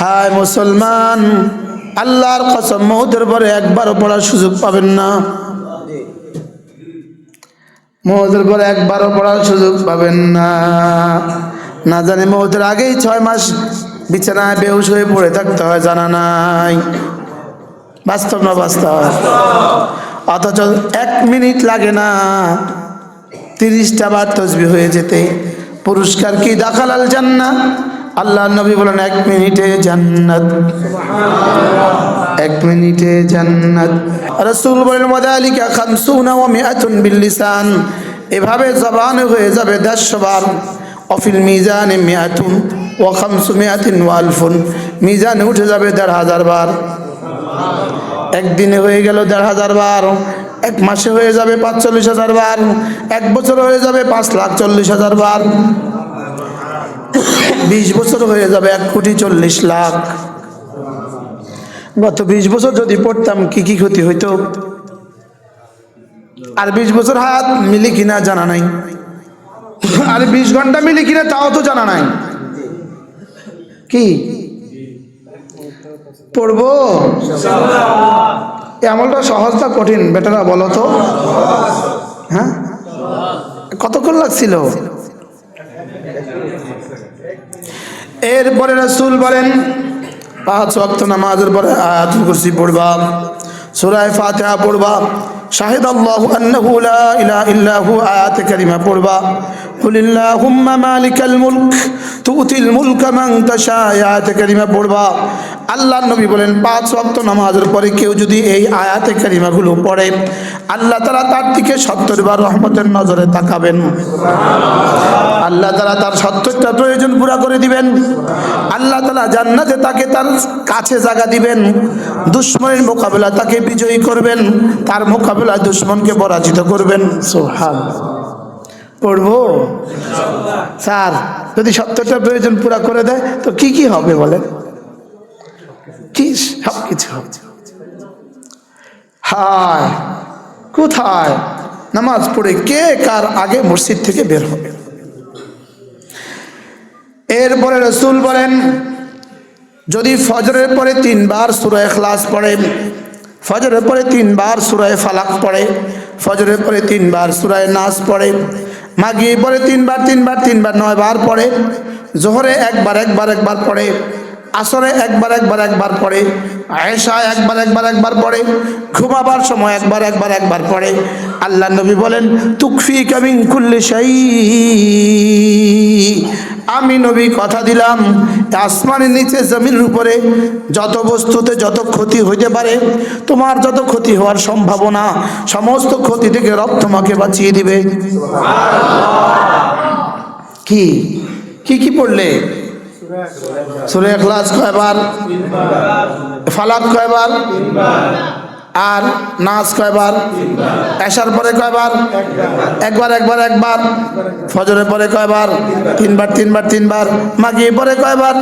হায় মুসলমান, আল্লাহর কসম মৌতের পরে একবারও পড়ার সুযোগ পাবেন না। মৌতের পরে একবারও পড়ার সুযোগ পাবেন না। না জানি মৌতের আগেই ছয় মাস বিছানায় বেহুশ হয়ে পড়ে থাকতে হয়, জানা নাই। বাস্তব না বাস্তব? অথচ এক মিনিট লাগে না তিরিশটা বার তসবি হয়ে যেতে। পুরস্কার কি দাখালাল জান্না আল্লাহ নবী বলেন, এক মিনিটে জান্নাত। এক মিনিটে জান্নাত। রাসূল বলেন, ওয়াদালিকা খামসুনা ওয়া মিআতুন বিল লিসান এভাবে জবানে হয়ে যাবে দেড়শো বার অফিল মিজানে মিয়াতুন ও খামসু মিয়াতিন ওয়ালফুন মিজানে উঠে যাবে দেড় হাজার বার একদিনে হয়ে গেল দেড় হাজার বার এক মাসে হয়ে যাবে পাঁচচল্লিশ হাজার বার এক বছর হয়ে যাবে পাঁচ লাখ চল্লিশ হাজার বার বিশ বছর হয়ে যাবে, এক কোটি চল্লিশ লাখ। গত বিশ বছর যদি পড়তাম, কি কি ক্ষতি হইতো? আর বিশ বছর হাত মিলি কিনা জানা নাই। আর বিশ ঘণ্টা মিলি কিনা তাও তো জানা নাই। কি? পড়ব? এই আমলটা সহজ না কঠিন, বেটারা বলো তো? হ্যাঁ? কতক্ষণ লাগছিল? এরপরে রসুল বলেন পাঁচ ওয়াক্ত নামাজের পরে আয়াতুল কুরসি পড়বা সূরায়ে ফাতিহা পড়বা শাহিদ আল্লাহু আন্নাহু লা ইলাহা ইল্লা হু আয়াত কারিমা পড়বা قل اللهم مالك الملك تؤتي الملك من تشاء আয়াত কারিমা পড়বা আল্লাহ নবী বলেন, পাঁচ ওয়াক্ত নামাজের পরে কেউ যদি এই আয়াতে কারিমাগুলো পড়ে, আল্লাহ তাআলা তার দিকে সত্তর বার রহমতের নজরে তাকাবেন। আল্লাহ তালা তার সত্তরটা প্রয়োজন পুরা করে দিবেন। আল্লাহ তালা জান্নাতে তাকে তার কাছে জায়গা দিবেন। দুশ্মনের মোকাবেলা তাকে বিজয়ী করবেন। তার মোকাবেলায় দুশ্মনকে পরাজিত করবেন। সোহান পড়ব? স্যার, যদি সত্তরটা প্রয়োজন পুরা করে দেয়, তো কি কি হবে বলেন? কি সব কিছু হায়, কোথায়? নামাজ পড়ে কে কার আগে মসজিদ থেকে বের হবে? এরপরে রসুল বলেন, যদি ফজরের পরে তিনবার সুরায় খ্লাস পড়ে, ফজরের পরে তিনবার সুরায় ফালাক পড়ে, ফজরের পরে তিনবার সুরায় নাচ পড়ে মাগিয়ে পরে তিনবার তিনবার তিনবার নয় বার পড়ে, জোহরে একবার একবার একবার পড়ে আসরে একবার একবার একবার পড়ে। আয়েশা একবার একবার একবার পড়ে। ঘুমাবার সময় একবার একবার একবার পড়ে। আল্লাহ নবী বলেন তুকফি কামিং কুল্লি শাই আমি নবী কথা দিলাম আসমানের নিচে জমিনের উপরে। যত বস্তুতে যত ক্ষতি হইতে পারে তোমার যত ক্ষতি হওয়ার সম্ভাবনা সমস্ত ক্ষতি থেকে রব তোমাকে বাঁচিয়ে দিবে। কি? কি কি পড়লে? সুরে এখলাস কয়বার? ফালাক কয়বার? আর নাচ কয়বার? এসার পরে কয়বার? একবার একবার একবার। ফজরের পরে কয়বার? তিনবার তিনবার তিনবার। মাগিয়ে পরে কয়বার?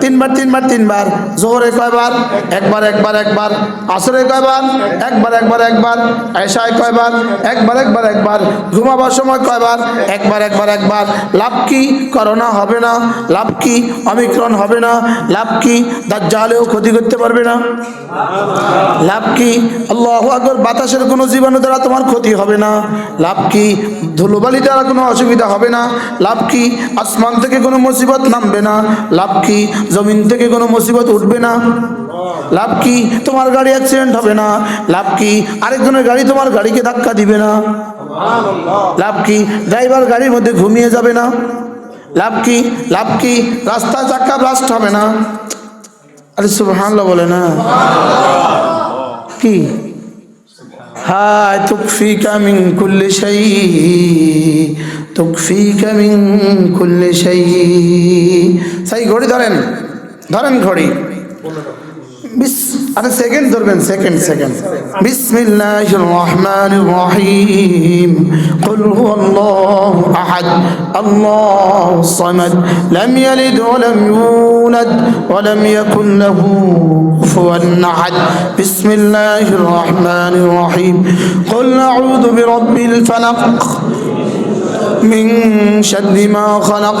তিনবার তিনবার তিনবার। জোহরে কয়বার? একবার একবার একবার। আসরে কয়বার? একবার একবার একবার। এসায় কয়বার? একবার একবার একবার। ঘুমাবার সময় কয়বার? একবার একবার একবার। লাভ কি করোনা হবে না? লাভ কি অমিক্রণ হবে না? লাভ কি দাজ্জালেও ক্ষতি করতে পারবে না? লাভ কি আল্লাহ আকবর, বাতাসের কোনো জীবাণু দ্বারা তোমার ক্ষতি হবে না। লাভ কি? ধুলোবালি দ্বারা কোনো অসুবিধা হবে না। লাভ কি? আসমান থেকে কোনো মুসিবত নামবে না। লাভ কি? জমিন থেকে কোনো মুসিবত উঠবে না। লাভ কি? তোমার গাড়ি অ্যাক্সিডেন্ট হবে না। লাভ কি? আরেকজনের গাড়ি তোমার গাড়িকে ধাক্কা দিবে না। লাভ কি? ড্রাইভার গাড়ির মধ্যে ঘুমিয়ে যাবে না। লাভ কি? লাভ কি? রাস্তা চাক্কা ব্লাস্ট হবে না। আরে সুবহানাল্লাহ বলে না। কি হায় তুকফিকা মিন কুল্লি শাই তুকফিকা মিন কুল্লি শাই সাই ঘড়ি ধরেন ধরেন ঘড়ি বিস আরে সেকেন্ড ধরবেন সেকেন্ড সেকেন্ড বিসমিল্লাহির রহমানির রহিম قل هو الله احد الله الصمد لم يلد ولم يولد ولم يكن له احد بسم الله الرحمن الرحيم. قل أعوذ برب الفلق من شر ما خلق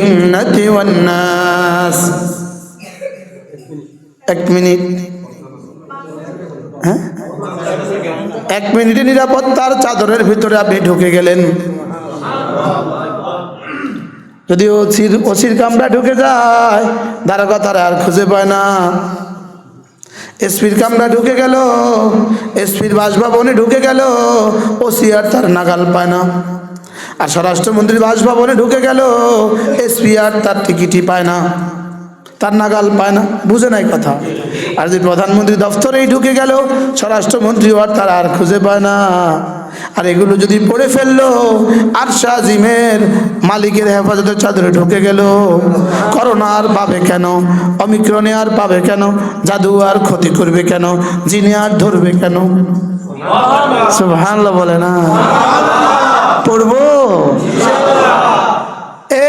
الجنة والناس এক মিনিট হ্যাঁ এক মিনিটে নিরাপত্তার চাদরের ভিতরে আপনি ঢুকে গেলেন যদি ওসির ওসির কামরা ঢুকে যায় দারোগা তারা আর খুঁজে পায় না এসপির কামরা ঢুকে গেল এসপির বাসভবনে ঢুকে গেল ওসি আর তার নাগাল পায় না আর স্বরাষ্ট্রমন্ত্রী বাসভবনে ঢুকে গেল। এসপি আর তার টিকিটই পায় না। তার নাগাল পায় না। বুঝে নাই কথা। আর যদি প্রধানমন্ত্রী দফতরেই ঢুকে গেল স্বরাষ্ট্রমন্ত্রী আর তার আর খুঁজে পায় না। আর এগুলো যদি পড়ে ফেলল আর শাহিমের মালিকের হেফাজতের চাদরে ঢুকে গেল। করোনা আর পাবে কেন? অমিক্রণে আর পাবে কেন? জাদু আর ক্ষতি করবে কেন? জিনে আর ধরবে কেন? সুবহানাল্লাহ বলে না। পড়ব।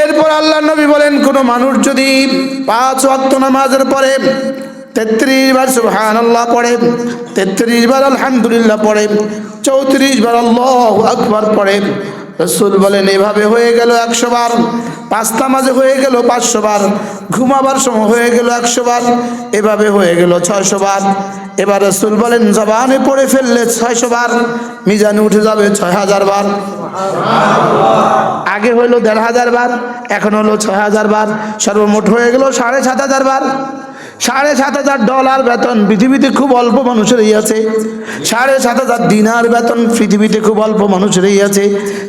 এরপর আল্লাহ নবী বলেন, কোন মানুষ যদি পাঁচ ওয়াক্ত নামাজের পরে তেত্রিশ বার সুহান আল্লাহ পড়ে, তেত্রিশ বার আলহামদুলিল্লাহ পড়ে, চৌত্রিশ বার আল্লাহ আকবর পড়ে রসুল বলেন, এভাবে হয়ে গেল একশো বার। পাঁচটা মাঝে হয়ে গেল পাঁচশো বার। ঘুমাবার সময় হয়ে গেল একশো বার। এভাবে হয়ে গেল ছয়শো বার। এবার রসুল বলেন, জবানে পড়ে ফেললে ছয়শো বার। মিজানে উঠে যাবে ছয় হাজার বার। আগে হলো দেড় হাজার বার, এখন হলো ছয় হাজার বার। সর্বমোট হয়ে গেল সাড়ে সাত হাজার বার। সাড়ে সাত হাজার ডলার বেতন। পৃথিবীতে খুব অল্প মানুষেরই আছে। সাড়ে সাত হাজার দিনার বেতন পৃথিবীতে খুব অল্প মানুষেরই আছে।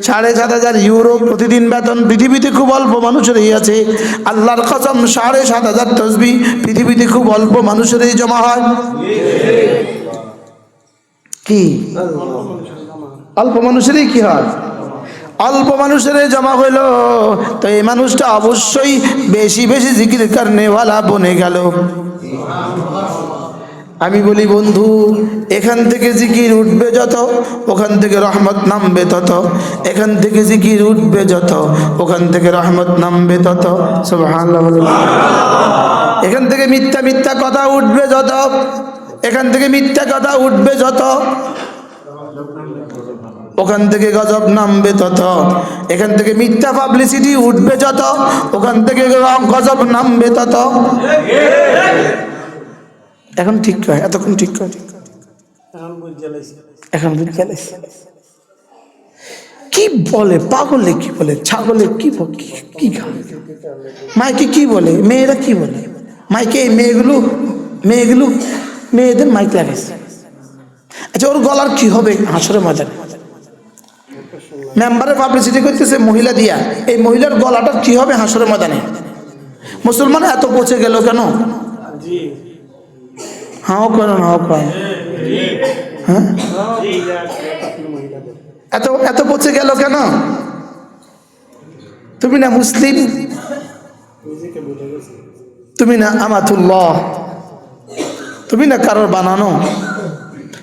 সাড়ে সাত হাজার ইউরো প্রতিদিন বেতন পৃথিবীতে খুব অল্প মানুষেরই আছে। আল্লাহর কসম, সাড়ে সাত হাজার তসবি পৃথিবীতে খুব অল্প মানুষেরই জমা হয়। কি? অল্প মানুষেরই কি হয়? অল্প মানুষের জমা হইল। তো এই মানুষটা অবশ্যই বেশি বেশি জিকির কারণেওয়ালা বনে গেল। আমি বলি, বন্ধু, এখান থেকে জিকির উঠবে যত, ওখান থেকে রহমত নামবে তত, এখান থেকে জিকির উঠবে যত, ওখান থেকে রহমত নামবে তত বলুন। এখান থেকে মিথ্যা মিথ্যা কথা উঠবে যত, এখান থেকে মিথ্যা কথা উঠবে যত, ওখান থেকে গজব নামবে তত, এখান থেকে মিথ্যা পাবলিসিটি উঠবে যত, ওখান থেকে গজব নামবে তত এখন ঠিক কয় এতক্ষণ ঠিক কয় এখন। কি বলে, পাগলে কি বলে, ছাগলে কি কি- মাইকে কি বলে, মেয়েরা কি বলে? মাইকে এই মেয়েগুলো মেয়েগুলো, মেয়েদের মাইক লাগাইছে। আচ্ছা ওর গলার কি হবে? হাসরে ময়দানে মেম্বারের পাবলিসিটি করতেছে মহিলা দিয়া। এই মহিলার গলাটা কি হবে? হাসরে ময়দানে মুসলমান এত পচে গেল কেন? হাও করেন হাও করেন। হ্যাঁ? এত এত পচে গেল কেন? তুমি না মুসলিম? তুমি না আমাতুল্লাহ? তুমি না কারোর বানানো?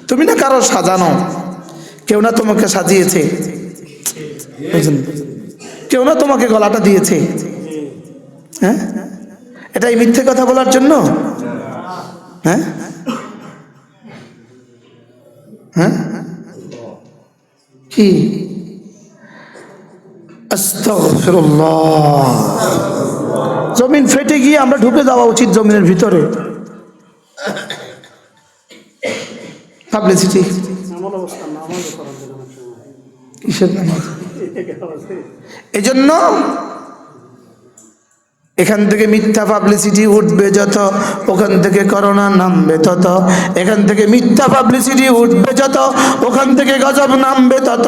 তুমি না কারোর সাজানো? কেউ না তোমাকে সাজিয়েছে? কেউ না তোমাকে গলাটা দিয়েছে। হ্যাঁ? এটাই মিথ্যে কথা বলার জন্য? হ্যাঁ? হ্যাঁ? কি? জমিন ফেটে গিয়ে আমরা ঢুকে যাওয়া উচিত জমিনের ভিতরে। এই জন্য এখান থেকে মিথ্যা পাবলিসিটি উঠবে যত, ওখান থেকে করোনা নামবে তত। এখান থেকে মিথ্যা পাবলিসিটি উঠবে যত, ওখান থেকে গজব নামবে তত।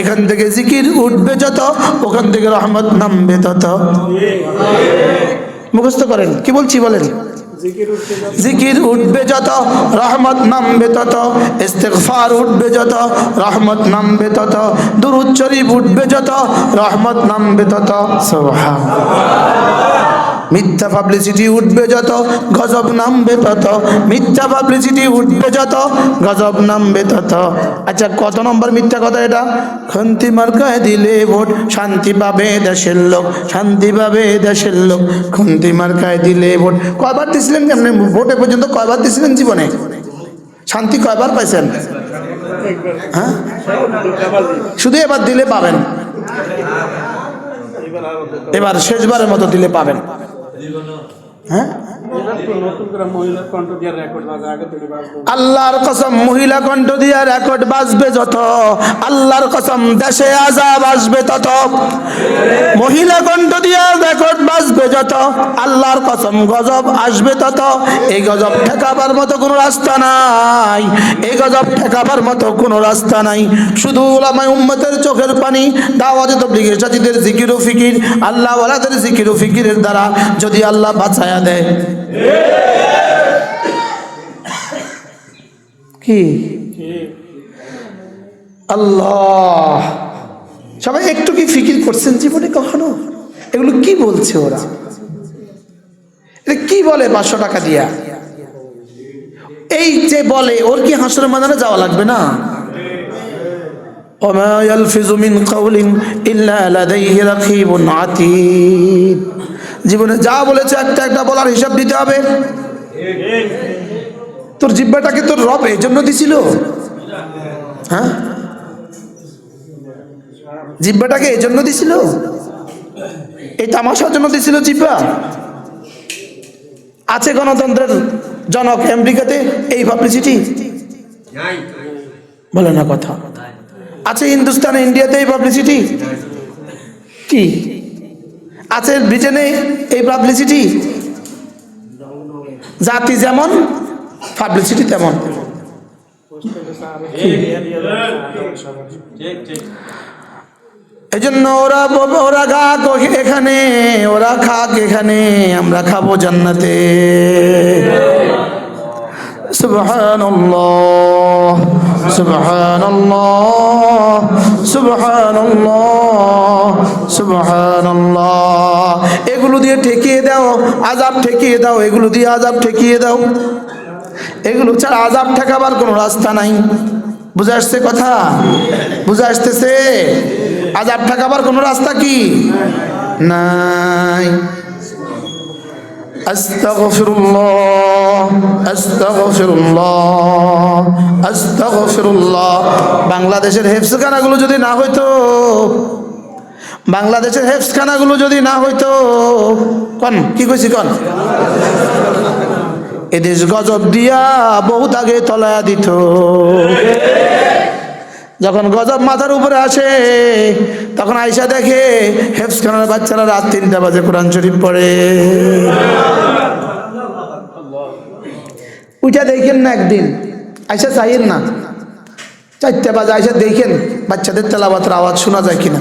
এখান থেকে জিকির উঠবে যত, ওখান থেকে রহমত নামবে তত। মুখস্থ করেন, কি বলছি বলেন? জিকির উঠবে যত, রহমত নামবে তত, ইস্তেগফার উঠবে যত, রহমত নামবে তত, দুরুদ শরীফ উঠবে যত, রহমত নামবে তত। সুবহান মিথ্যা পাবলিসিটি উঠবে যত, গজব নামবে তত। মিথ্যা পাবলিসিটি উঠবে যত, গজব নামবে তত। আচ্ছা কত নম্বর মিথ্যা কথা এটা? খন্তি মার্কায় দিলে ভোট, শান্তি পাবে দেশের লোক, শান্তি পাবে দেশের লোক। খন্তি মার্কায় দিলে ভোট। কয়বার দিছিলেন কেমন ভোটে পর্যন্ত কয়বার দিছিলেন জীবনে? শান্তি কয়বার পাইছেন? হ্যাঁ? শুধু এবার দিলে পাবেন। এবার শেষবারের মতো দিলে পাবেন। হ্যাঁ নতুন করে বাজতো আল্লাহর কসম মহিলা কণ্ঠ দিয়া রেকর্ড বাজবে যত, আল্লাহর কসম দেশে আজাব আসবে তত। মহিলা কণ্ঠ দিয়া রেকর্ড বাজবে যত, আল্লাহর কসম গজব আসবে তত। এই গজব ঠেকাবার মতো কোনো রাস্তা নাই, এই গজব ঠেকাবার মতো কোনো রাস্তা নাই। শুধু ওলামাই উম্মতের চোখের পানি, দাওয়াতে তবলিগের সাথীদের জিকির ও ফিকির আল্লাহ ওয়ালাদের জিকির ও ফিকিরের দ্বারা যদি আল্লাহ বাঁচায়া দেয় কি আল্লাহ সবাই একটু কি ফিকির করছেন জীবনে কখনো এগুলো কি বলছে ওরা এটা কি বলে পাঁচশো টাকা দিয়া এই যে বলে ওর কি হাসরের মাদানে যাওয়া লাগবে না وما يلفظ من قول إلا لديه رقيب عتيد জীবনে যা বলেছে একটা একটা বলার হিসাব দিতে হবে। তোর জিব্বাটাকে তোর রব এই জন্য দিছিল। হ্যাঁ? জিব্বাটাকে এই জন্য দিছিল। এই তামাশার জন্য দিছিল জিব্বা। আছে গণতন্ত্রের জনক আমেরিকাতে, এই পাবলিসিটি? বলে না কথা। আছে হিন্দুস্তানে, ইন্ডিয়াতে এই পাবলিসিটি? কি? আছে ব্রিটেনে এই পাবলিসিটি জাতি যেমন পাবলিসিটি তেমন। এই জন্য ওরা ওরা খাক এখানে, ওরা খাক এখানে, আমরা খাব জান্নাতে। সুবহানাল্লাহ সুবহানাল্লাহ সুবহানাল্লাহ সুবহানাল্লাহ। এগুলো দিয়ে ঠেকিয়ে দাও আজাব ঠেকিয়ে দাও, এগুলো দিয়ে আজাব ঠেকিয়ে দাও। এগুলো ছাড়া আজাব ঠেকাবার কোনো রাস্তা নাই। বুঝে আসছে কথা? বুঝে আসতেছে? আজাব ঠেকাবার কোনো রাস্তা কি? নাই। আস্তাগফিরুল্লাহ আস্তাগফিরুল্লাহ আস্তাগফিরুল্লাহ। বাংলাদেশের হেফসখানাগুলো যদি না হইতো, বাংলাদেশের হেফসখানাগুলো যদি না হইতো, কন, কি কইছি কন? এদেশ গজব দিয়া বহুত আগে তলায়া দিত। যখন গজব মাথার উপরে আসে, তখন আয়সা দেখে, হেফস খানার বাচ্চারা রাত তিনটা বাজে কোরআন শরীফ পড়ে। উইটা দেখেন না একদিন। আয়সা চাইয়েন না। চারটা বাজে আয়সা দেখেন, বাচ্চাদের তেলাবাতের আওয়াজ শোনা যায় কিনা।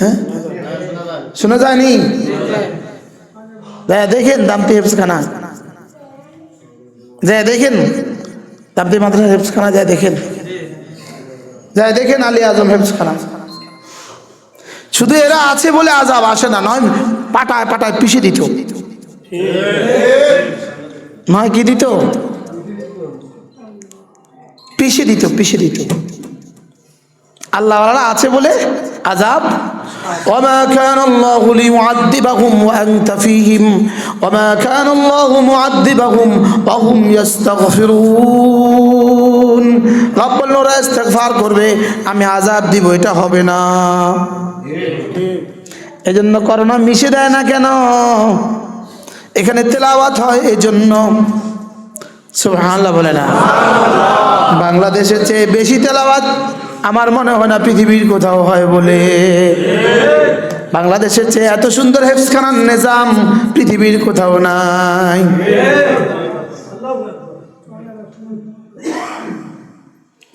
হ্যাঁ? শোনা যায়নি? যায়, দেখেন দামতি হেফসখানা। যায়, দেখেন। দামতি মাদ্রাসা হেফসখানা যায়, দেখেন। যায় দেখেন আলী আজম হেফসখানা শুধু এরা আছে বলে আজাব আসে না নয় পাটায় পাটায় পিষে দিত নয় কি দিত পিষে দিত পিষে দিত আল্লাহ আছে বলে আজাব وما كان الله ليعذبهم وأنت فيهم وما كان الله معذبهم وهم يستغفرون ওরা ইস্তেগফার করবে, আমি আজাব দিব, এটা হবে না। এই জন্য করোনা মিশে দেয় না কেন? এখানে তেলাওয়াত হয় এজন্য। সুবহানাল্লাহ বলে না। বাংলাদেশের চেয়ে বেশি তেলাওয়াত আমার মনে হয় না পৃথিবীর কোথাও হয় বলে। বাংলাদেশের চেয়ে এত সুন্দর হেফসখানার নিজাম পৃথিবীর কোথাও নাই।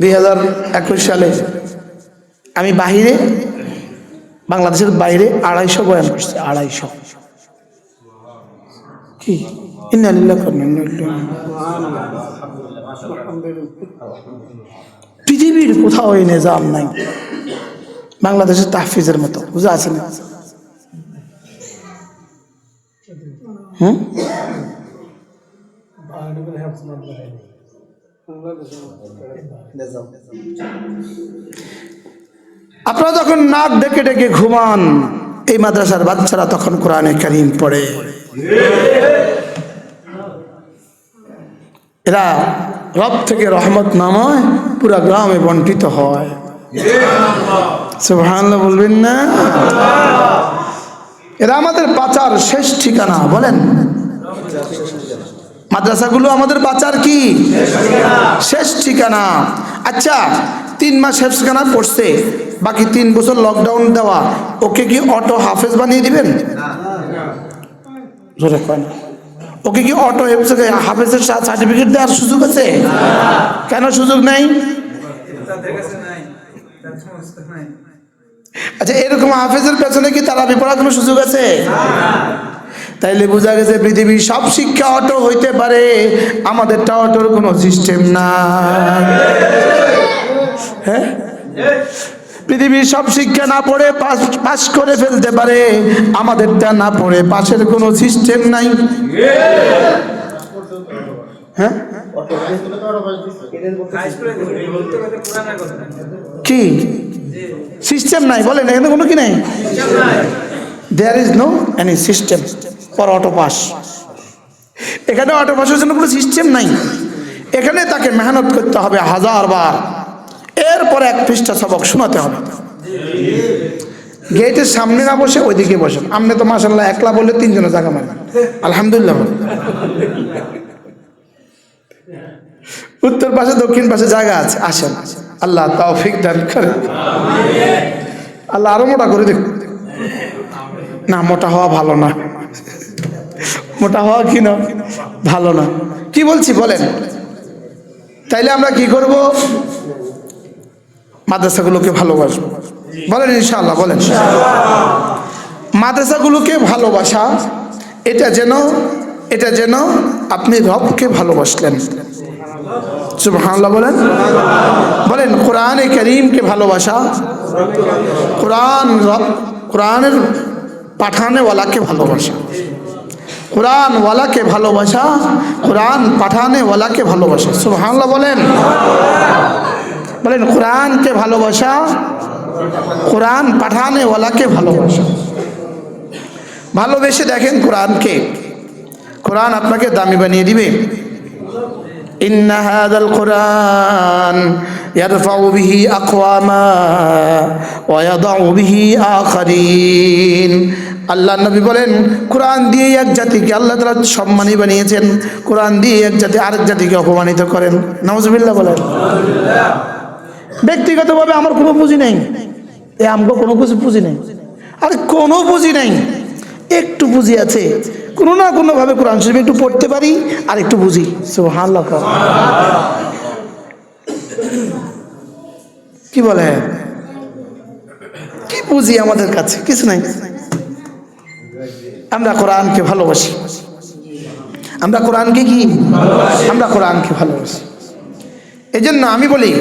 দুই হাজার একুশ সালে আমি বাহিরে, বাংলাদেশের বাইরে আড়াইশো বয়ান করছি, আড়াইশো। কি? পৃথিবীর কোথাও এই নিজাম নাই। বাংলাদেশের তাহফিজের মতো, বুঝা আছে না? হুম? আপনারা যখন নাক ডেকে ডেকে ঘুমান, এই মাদ্রাসার বাচ্চারা তখন কোরআনে কারিম পড়ে। এরা রব থেকে রহমত নামায়, পুরা গ্রামে বন্টিত হয়। বলবেন না? এরা আমাদের পাচার শেষ ঠিকানা, বলেন। মাদ্রাসাগুলো আমাদের বাঁচার কি? শেষ ঠিকানা। আচ্ছা তিন মাস শেষ ঠিকানা পড়ছে বাকি তিন বছর লকডাউন দেওয়া। ওকে কি অটো হাফেজ বানিয়ে দিবেন। ওকে কি অটো হাফেজের সার্টিফিকেট দেওয়ার সুযোগ আছে? কেন সুযোগ নেই? আচ্ছা এরকম হাফেজের পেছনে কি তারা পড়ার কোনো সুযোগ আছে? তাইলে বোঝা গেছে পৃথিবীর সব শিক্ষা অটো হইতে পারে, আমাদেরটা অটোর কোনো সিস্টেম না হ্যাঁ? পৃথিবীর সব শিক্ষা না পড়ে পাস করে ফেলতে পারে, আমাদেরটা না পড়ে পাশের কোনো সিস্টেম নাই। হ্যাঁ? কি? সিস্টেম নাই, বলেন, এখানে কোনো কি নাই? There is no any system for auto pass এখানে অটো পাসের জন্য কোনো সিস্টেম নাই। এখানে তাকে মেহনত করতে হবে হাজার বার। এরপরে এক পৃষ্ঠা সবক শোনাতে হবে। গেটের সামনে না বসে ওইদিকে বসেন। আপনি তো মাসাল্লাহ একলা বললে তিনজনের জায়গা মানে আলহামদুলিল্লাহ। উত্তর পাশে, দক্ষিণ পাশে জায়গা আছে। আসেন। আল্লাহ তৌফিক দান করে। আল্লাহ আরও মোটা করে দেখুন না, মোটা হওয়া ভালো না। মোটা হওয়া কি না? ভালো না। কি বলছি বলেন? তাইলে আমরা কি করব? মাদ্রাসাগুলোকে ভালোবাসবো। বলেন ইনশাল্লাহ বলেন। মাদ্রাসাগুলোকে ভালোবাসা, এটা যেন এটা যেন আপনি রবকে ভালোবাসলেন। বলেন। বলেন, কোরআনে করিমকে ভালোবাসা, কোরআন কোরআনের পাঠানেওয়ালাকে ভালোবাসা। কোরআনওয়ালাকে ভালোবাসা, কোরআন পাঠানেওয়ালাকে ভালোবাসা। সুবহানাল্লাহ বলেন। বলেন, কোরআনকে ভালোবাসা, কোরআন পাঠানেওয়ালাকে ভালোবাসা। ভালোবেসে দেখেন কোরআনকে। কোরআন আপনাকে দামি বানিয়ে দিবে। إن هذا القرآن يرفع به أقواما ويضع به آخرين আল্লাহ নবী বলেন কোরআন দিয়ে এক জাতিকে আল্লাহ তালা সম্মানী বানিয়েছেন কোরআন দিয়ে এক জাতি আরেক জাতিকে অপমানিত করেন নওয়াজবিল্লাহ বলেন ব্যক্তিগতভাবে আমার কোনো পুঁজি নেই এ আমগো কোনো কিছু পুঁজি নেই আর কোনো পুঁজি নেই একটু বুঝি আছে। কোনো না কোনোভাবে কোরআন শরীফ একটু পড়তে পারি আর একটু বুঝি। সুবহানাল্লাহ। কি বলে? কি বুঝি আমাদের কাছে? কিছু নাই। আমরা কোরআনকে ভালোবাসি। আমরা কোরআনকে কি? আমরা কোরআনকে ভালোবাসি। এই জন্য আমি বলি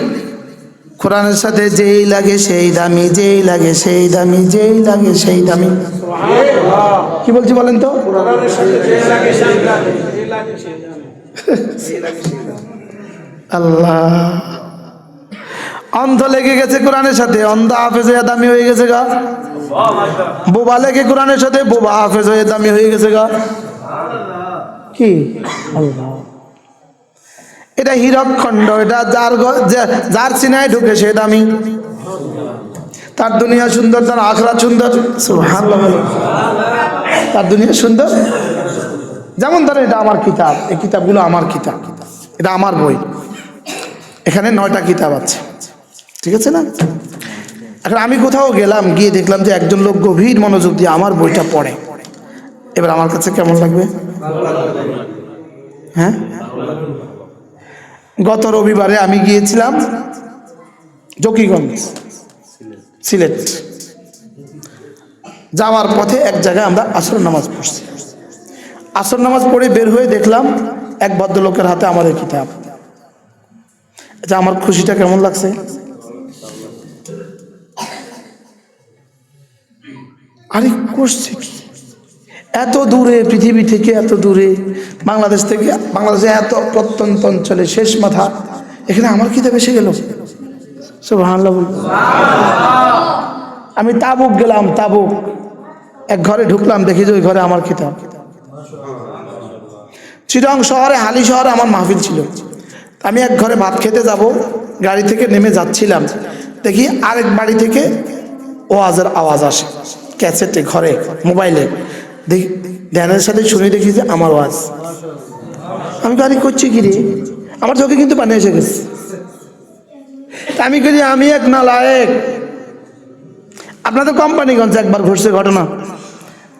কোরআনের সাথে যেই লাগে সেই দামি, যেই লাগে সেই দামি, যেই লাগে সেই দামি। কি বলছি বলেন তো? আল্লাহ। অন্ধ লেগে গেছে কোরআনের সাথে, অন্ধ হাফেজ হয়ে দামি হয়ে গেছে গা। বোবা লেগে কোরআনের সাথে, বোবা হাফেজ হয়ে দামি হয়ে গেছে গা। কি? আল্লাহ। এটা হীরকখণ্ড এটা যার যার সিনায় ঢুকে সে দামি। তার দুনিয়া সুন্দর, তার আখরা সুন্দর। তার দুনিয়া সুন্দর। যেমন ধরেন এটা আমার কিতাব, এই কিতাবগুলো আমার কিতাব। এটা আমার বই। এখানে নয়টা কিতাব আছে। ঠিক আছে না? এখন আমি কোথাও গেলাম, গিয়ে দেখলাম যে একজন লোক গভীর মনোযোগ দিয়ে আমার বইটা পড়ে। এবার আমার কাছে কেমন লাগবে? হ্যাঁ? গত রবিবারে আমি গিয়েছিলাম জকিগঞ্জ, সিলেট। যাওয়ার পথে এক জায়গায় আমরা আসর নামাজ পড়ছি। আসর নামাজ পড়ে বের হয়ে দেখলাম এক ভদ্রলোকের হাতে এই কিতাব। আচ্ছা আমার খুশিটা কেমন লাগছে? আরে, করছে কি? এত দূরে, পৃথিবী থেকে এত দূরে, বাংলাদেশ থেকে, বাংলাদেশে এত প্রত্যন্ত অঞ্চলে শেষ মাথা, এখানে আমার খিদে বেশি গেল। আমি তাবুক গেলাম, তাবুক। এক ঘরে ঢুকলাম, দেখি যে ওই ঘরে আমার কিতাব চিরং শহরে, হালি শহরে আমার মাহফিল ছিল। আমি এক ঘরে ভাত খেতে যাব, গাড়ি থেকে নেমে যাচ্ছিলাম। দেখি আরেক বাড়ি থেকে ওয়াজের আওয়াজ আসে, ক্যাসেটে, ঘরে, মোবাইলে। দেখি, ধ্যানের সাথে শুনে দেখি যে আমার ওয়াজ। আমি গাড়ি করছি কি রে? আমার চোখে কিন্তু পানি এসে গেছে আমি করি আমি এক না লায়ক। আপনাদের কোম্পানিগঞ্জ একবার ঘটছে ঘটনা।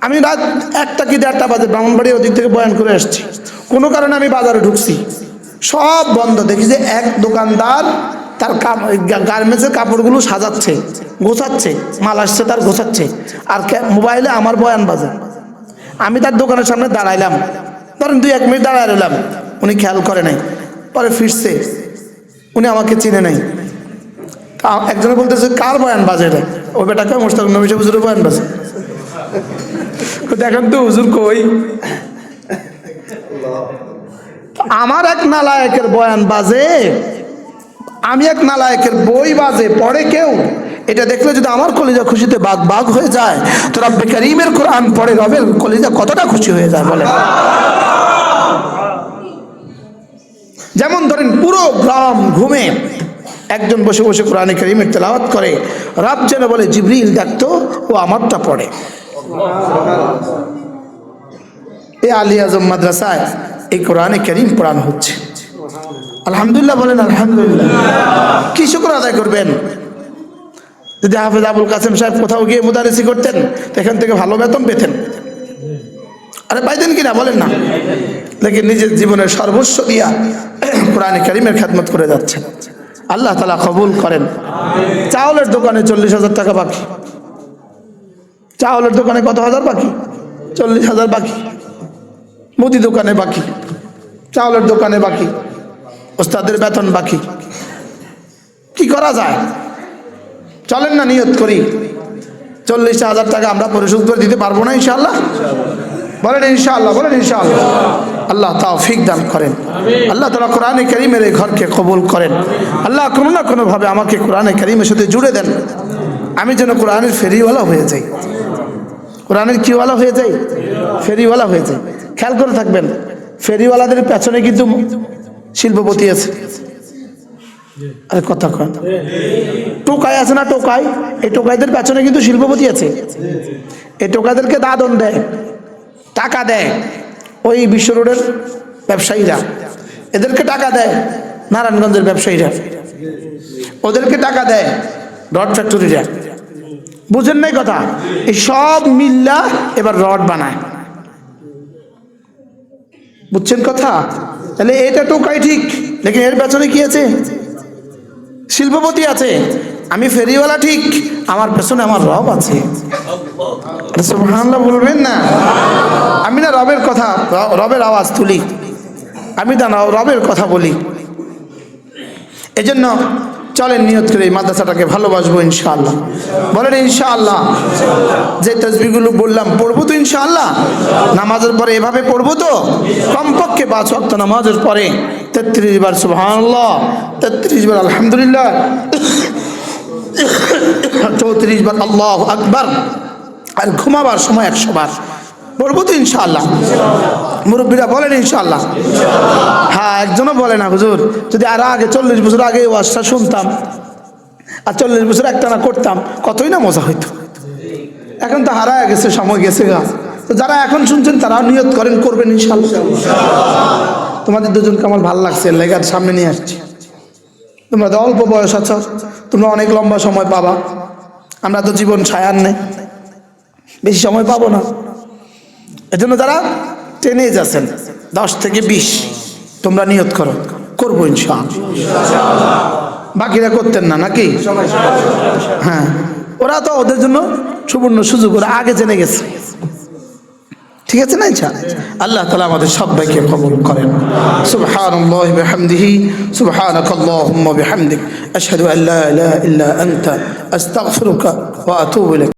আমি রাত একটা কি দেড়টা বাজে ব্রাহ্মণবাড়ির ওদিক থেকে বয়ান করে আসছি। কোনো কারণে আমি বাজারে ঢুকছি। সব বন্ধ। দেখি যে এক দোকানদার তার গার্মেন্টসের কাপড়গুলো সাজাচ্ছে, গোছাচ্ছে, মাল আসছে তার গোছাচ্ছে। আর মোবাইলে আমার বয়ান বাজে। আমি তার দোকানের সামনে দাঁড়াইলাম। ধরেন দুই এক মিনিট দাঁড়ায় রইলাম। উনি খেয়াল করে নাই। পরে ফিরছে। উনি আমাকে চিনে নাই। তা একজনে বলতেছে কার বয়ান বাজে রে ও বেটাকে মোস্তাক নবী হুজুরের বয়ান বাজে। দেখেন তো হুজুর কই? আমার এক নালায়কের বয়ান বাজে আমি এক নালায়কের বই বাজে পড়ে কেউ? এটা দেখলে যদি আমার কলিজা খুশিতে বাঘ বাঘ হয়ে যায়, তো রব্বে করিমের কোরআন পড়ে রবের কলিজা কতটা খুশি হয়ে যায় বলে যেমন ধরেন পুরো গ্রাম ঘুমে একজন বসে বসে কোরআনে করিমের তেলাওয়াত করে, রব যেন বলে, জিবরিল দেখতো ও আমারটা পড়ে। এ আলী আজম মাদ্রাসায় এই কোরআনে করিম পড়ানো হচ্ছে। আলহামদুলিল্লাহ বলেন, আলহামদুলিল্লাহ। কি শুক্র আদায় করবেন? যদি হাফেজ আবুল কাসেম সাহেব কোথাও গিয়ে মুদারিসি করতেন এখান থেকে ভালো বেতন পেতেন। আরে পাইতেন কিনা বলেন না। লেকিন নিজের জীবনের সর্বস্ব দিয়া কোরআনে করিমের খেদমত করে যাচ্ছেন। আল্লাহ তালা কবুল করেন। চাউলের দোকানে চল্লিশ হাজার টাকা বাকি। চাউলের দোকানে কত হাজার বাকি? চল্লিশ হাজার বাকি। মুদি দোকানে বাকি। চাউলের দোকানে বাকি। ওস্তাদের বেতন বাকি। কি করা যায়? চলেন না, নিয়ত করি। চল্লিশ হাজার টাকা আমরা পরিশোধ করে দিতে পারব না ইনশাল্লাহ বলেন, ইনশাআল্লাহ বলেন, ইনশাআল্লাহ। আল্লাহ তাওফিক দান করেন। আল্লাহ তালা কোরআনে করিমের এই ঘরকে কবুল করেন। আল্লাহ কোনো না কোনোভাবে আমাকে কোরআনে করিমের সাথে জুড়ে দেন। আমি যেন কোরআনের ফেরিওয়ালা হয়ে যাই। কোরআনের কিওয়ালা হয়ে যাই? ফেরিওয়ালা হয়ে যাই। খেয়াল করে থাকবেন, ফেরিওয়ালাদের পেছনে কিন্তু শিল্পপতি আছে। আরে কথা কন টোকাই আছে না টোকাই এই টোকাইদের পেছনে কিন্তু শিল্পপতি আছে। এই টোকাইদেরকে দাদন দেয়, টাকা দেয়। ওই বিশ্ব রোডের ব্যবসায়ীরা। এদেরকে টাকা দেয়, নারায়ণগঞ্জের ব্যবসায়ীরা। ওদেরকে টাকা দেয় রড ফ্যাক্টরিরা। বুঝেন নাই কথা? এই সব মিল্লা এবার রড বানায়। বুঝছেন কথা? তাহলে এটা টোকাই ঠিক, লেকিন এর পেছনে কি আছে? শিল্পপতি আছে। আমি ফেরিওয়ালা ঠিক, আমার পেছনে আমার রব আছে। সুবহানাল্লাহ বলবেন না? আমি না রবের কথা রবের আওয়াজ তুলি। আমি না রবের কথা বলি। এজন্য চলেন নিয়ত করে এই মাদ্রাসাটাকে ভালোবাসবো ইনশাআল্লাহ। বলেন ইনশাআল্লাহ। যে তসবিগুলো বললাম, পড়ব তো ইনশাআল্লাহ? নামাজের পরে এভাবে পড়ব তো? কমপক্ষে পাঁচ ওয়াক্ত নামাজের পরে তেত্রিশ বার সুবহানাল্লাহ, তেত্রিশ বার আলহামদুলিল্লাহ চৌত্রিশ বার আল্লাহ আকবার আর ঘুমাবার সময় একশো বার। পড়ব তো ইনশাআল্লাহ। মুরব্বীরা বলেন ইনশাআল্লাহ। হ্যাঁ একজনও বলে না, হুজুর। যদি আর আগে চল্লিশ বছর আগে ওয়াজটা শুনতাম, আর চল্লিশ বছর একটা না করতাম, কতই না মজা হইতো। এখন তো হারায় গেছে, সময় গেছে গা। তো যারা এখন শুনছেন, তারাও নিয়ত করেন, করবেন ইনশাআল্লাহ। তোমাদের দুজনকে আমার ভালো লাগছে লেগার সামনে নিয়ে আসছি। তোমরা তো অল্প বয়স আছো, তোমরা অনেক লম্বা সময় পাবা। আমরা তো জীবন ছায়ার নেই, বেশি সময় পাবো না। এজন্য যারা টেনে যাচ্ছেন দশ থেকে বিশ, তোমরা নিয়ত করো, করব ইনশাআল্লাহ। বাকিরা করতেন না, নাকি? হ্যাঁ ওরা তো ওদের জন্য সুবর্ণ সুযোগ, ওরা আগে জেনে গেছে। ঠিক আছে না ইচ্ছা আল্লাহ তালা আমাদের সবাইকে কবুল করেন। সুবহানাল্লাহ বিহামদিহি, সুবহানাকাল্লাহুম্মা বিহামদিক। আশহাদু আল্লা ইলাহা ইল্লা আনতা, আস্তাগফিরুকা ওয়া আতুবু ইলাইক।